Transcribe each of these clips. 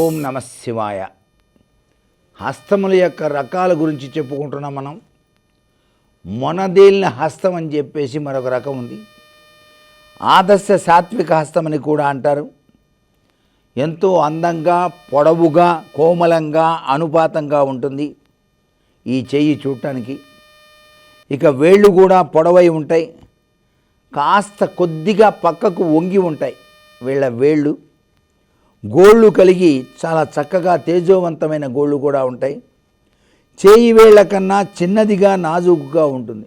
ఓం నమ శివాయ. హస్తముల యొక్క రకాల గురించి చెప్పుకుంటున్నాం మనం. మొనదేలిన హస్తం అని చెప్పేసి మరొక రకం ఉంది. ఆదర్శ సాత్విక హస్తం అని కూడా అంటారు. ఎంతో అందంగా పొడవుగా కోమలంగా అనుపాతంగా ఉంటుంది ఈ చెయ్యి చూడటానికి. ఇక వేళ్ళు కూడా పొడవై ఉంటాయి. కాస్త కొద్దిగా పక్కకు వంగి ఉంటాయి. వీళ్ళ వేళ్ళు గోళ్ళు కలిగి చాలా చక్కగా తేజోవంతమైన గోళ్ళు కూడా ఉంటాయి. చేయి వేళ్ళ కన్నా చిన్నదిగా నాజూకుగా ఉంటుంది.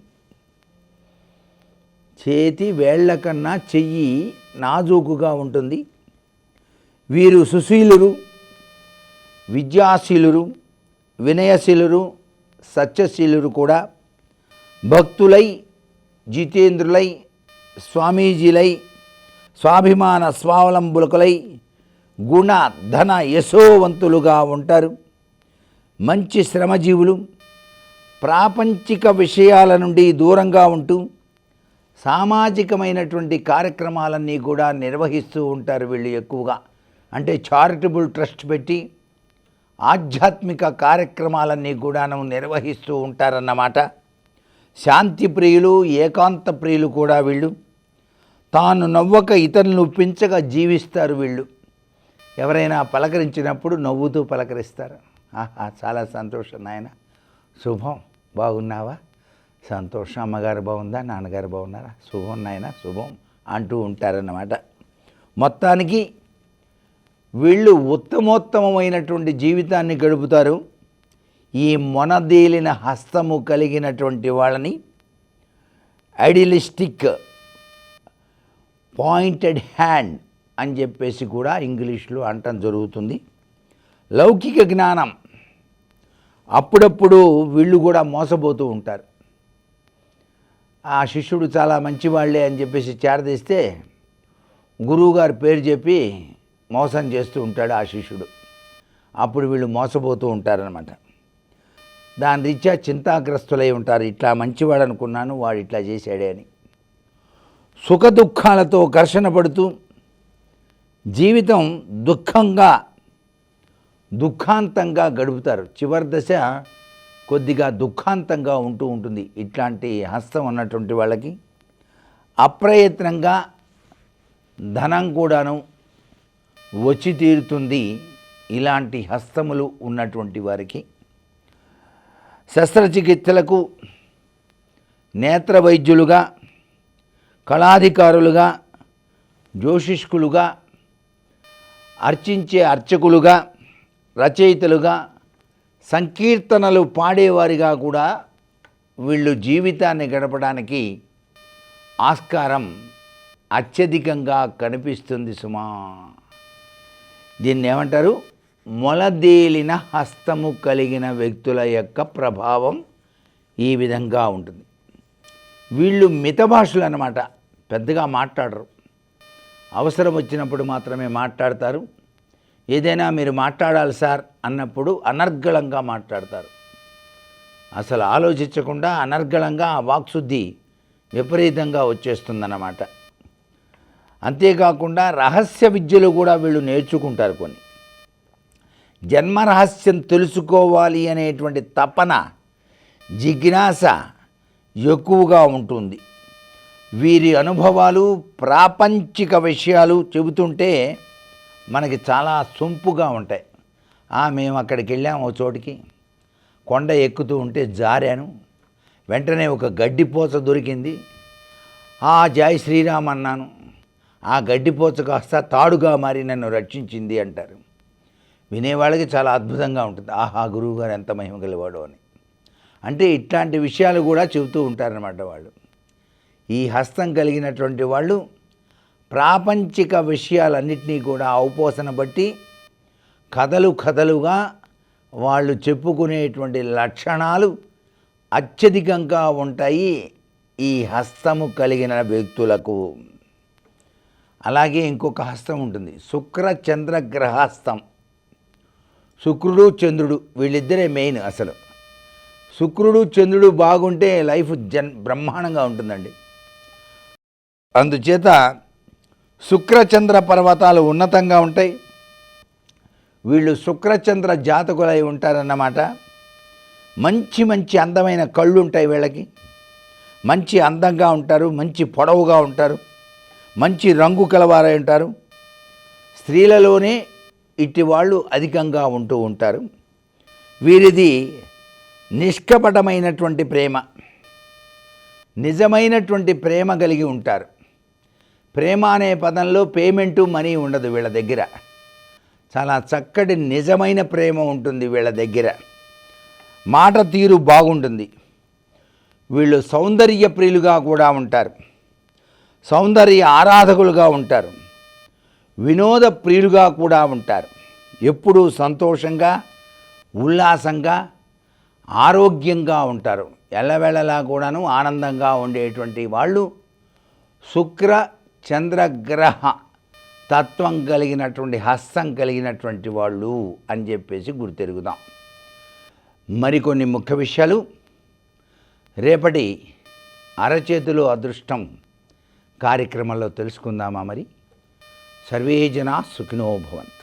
చేతి వేళ్ళ కన్నా చెయ్యి నాజూకుగా ఉంటుంది. వీరు సుశీలురు విద్యాశీలురు వినయశీలురు సత్యశీలురు కూడా. భక్తులై జితేంద్రులై స్వామీజీలై స్వాభిమాన స్వావలంబులకులై గుణ ధన యశోవంతులుగా ఉంటారు. మంచి శ్రమజీవులు ప్రాపంచిక విషయాల నుండి దూరంగా ఉంటూ సామాజికమైనటువంటి కార్యక్రమాలన్నీ కూడా నిర్వహిస్తూ ఉంటారు వీళ్ళు ఎక్కువగా. అంటే చారిటబుల్ ట్రస్ట్ పెట్టి ఆధ్యాత్మిక కార్యక్రమాలన్నీ కూడాను నిర్వహిస్తూ ఉంటారన్నమాట. శాంతి ప్రియులు ఏకాంత ప్రియులు కూడా వీళ్ళు. తాను నవ్వక ఇతరులను పెంచగా జీవిస్తారు వీళ్ళు. ఎవరైనా పలకరించినప్పుడు నవ్వుతూ పలకరిస్తారు. ఆహా చాలా సంతోషం నాయన. శుభం. బాగున్నావా? సంతోషం. అమ్మగారు బాగుందా? నాన్నగారు బాగున్నారా? శుభం నాయన శుభం అంటూ ఉంటారన్నమాట. మొత్తానికి వీళ్ళు ఉత్తమోత్తమమైనటువంటి జీవితాన్ని గడుపుతారు. ఈ మొనదేలిన హస్తము కలిగినటువంటి వాళ్ళని ఐడియలిస్టిక్ పాయింటెడ్ హ్యాండ్ అని చెప్పేసి కూడా ఇంగ్లీష్లో అంటం జరుగుతుంది. లౌకిక జ్ఞానం అప్పుడప్పుడు వీళ్ళు కూడా మోసపోతూ ఉంటారు. ఆ శిష్యుడు చాలా మంచివాళ్ళే అని చెప్పేసి చేరదీస్తే గురువుగారి పేరు చెప్పి మోసం చేస్తూ ఉంటాడు ఆ శిష్యుడు. అప్పుడు వీళ్ళు మోసపోతూ ఉంటారనమాట దాని రీత్యా చింతాగ్రస్తులై ఉంటారు. ఇట్లా మంచివాడు అనుకున్నాను వాడు ఇట్లా చేశాడే అని. సుఖ దుఃఖాలతో ఘర్షణ పడుతూ జీవితం దుఃఖంగా దుఃఖాంతంగా గడుపుతారు. చివరి దశ కొద్దిగా దుఃఖాంతంగా ఉంటూ ఉంటుంది ఇట్లాంటి హస్తం ఉన్నటువంటి వాళ్ళకి. అప్రయత్నంగా ధనం కూడాను వచ్చి తీరుతుంది ఇలాంటి హస్తములు ఉన్నటువంటి వారికి. శస్త్రచికిత్సలకు నేత్ర వైద్యులుగా కళాధికారులుగా జ్యోషిష్కులుగా అర్చించే అర్చకులుగా రచయితలుగా సంకీర్తనలు పాడేవారిగా కూడా వీళ్ళు జీవితాన్ని గడపడానికి ఆస్కారం అత్యధికంగా కనిపిస్తుంది సుమా. దీన్ని ఏమంటారు? మొలదేలిన హస్తము కలిగిన వ్యక్తుల యొక్క ప్రభావం ఈ విధంగా ఉంటుంది. వీళ్ళు మిత భాషలు అన్నమాట పెద్దగా మాట్లాడరు. అవసరం వచ్చినప్పుడు మాత్రమే మాట్లాడతారు. ఏదైనా మీరు మాట్లాడాలి సార్ అన్నప్పుడు అనర్గళంగా మాట్లాడతారు. అసలు ఆలోచించకుండా అనర్గళంగా ఆ వాక్శుద్ధి విపరీతంగా వచ్చేస్తుందన్నమాట. అంతేకాకుండా రహస్య విద్యలు కూడా వీళ్ళు నేర్చుకుంటారు కొన్ని. జన్మరహస్యం తెలుసుకోవాలి అనేటువంటి తపన జిజ్ఞాస ఎక్కువగా ఉంటుంది. వీరి అనుభవాలు ప్రాపంచిక విషయాలు చెబుతుంటే మనకి చాలా సొంపుగా ఉంటాయి. "ఆ, మేము అక్కడికి వెళ్ళాము ఓ చోటికి. కొండ ఎక్కుతూ ఉంటే జారాను. వెంటనే ఒక గడ్డిపోచ దొరికింది. ఆ జై శ్రీరామ్ అన్నాను. ఆ గడ్డిపోచ కాస్త తాడుగా మారి నన్ను రక్షించింది అంటారు. వినేవాళ్ళకి చాలా అద్భుతంగా ఉంటుంది. ఆహా గురువుగారు ఎంత మహిమ గలవాడు అని. అంటే ఇట్లాంటి విషయాలు కూడా చెబుతూ ఉంటారనమాట వాళ్ళు. ఈ హస్తం కలిగినటువంటి వాళ్ళు ప్రాపంచిక విషయాలన్నింటినీ కూడా ఔపోసన బట్టి కథలు కథలుగా వాళ్ళు చెప్పుకునేటువంటి లక్షణాలు అత్యధికంగా ఉంటాయి ఈ హస్తము కలిగిన వ్యక్తులకు. అలాగే ఇంకొక హస్తం ఉంటుంది శుక్ర చంద్ర గ్రహస్తం శుక్రుడు చంద్రుడు వీళ్ళిద్దరే మెయిన్ అసలు. శుక్రుడు చంద్రుడు బాగుంటే లైఫ్ జన్ బ్రహ్మాండంగా ఉంటుందండి. అందుచేత శుక్రచంద్ర పర్వతాలు ఉన్నతంగా ఉంటాయి. వీళ్ళు శుక్రచంద్ర జాతకులై ఉంటారన్నమాట. మంచి మంచి అందమైన కళ్ళు ఉంటాయి వీళ్ళకి. మంచి అందంగా ఉంటారు మంచి పొడవుగా ఉంటారు మంచి రంగు కలవారై ఉంటారు. స్త్రీలలోనే ఇట్టి వాళ్ళు అధికంగా ఉంటూ ఉంటారు. వీరిది నిష్కపటమైనటువంటి ప్రేమ. నిజమైనటువంటి ప్రేమ కలిగి ఉంటారు. ప్రేమ అనే పదంలో పేమెంటు మనీ ఉండదు వీళ్ళ దగ్గర. చాలా చక్కటి నిజమైన ప్రేమ ఉంటుంది వీళ్ళ దగ్గర. మాట తీరు బాగుంటుంది. వీళ్ళు సౌందర్య ప్రియులుగా కూడా ఉంటారు. సౌందర్య ఆరాధకులుగా ఉంటారు. వినోద ప్రియులుగా కూడా ఉంటారు. ఎప్పుడూ సంతోషంగా ఉల్లాసంగా ఆరోగ్యంగా ఉంటారు. ఎల్లవేళలా కూడాను ఆనందంగా ఉండేటువంటి వాళ్ళు శుక్ర చంద్రగ్రహ తత్వం కలిగినటువంటి హస్తం కలిగినటువంటి వాళ్ళు అని చెప్పేసి గుర్తెరుగుదాం. మరికొన్ని ముఖ్య విషయాలు. రేపటి అరచేతులు అదృష్టం కార్యక్రమంలో తెలుసుకుందామా మరి? సర్వే జనా సుఖినోభవంతు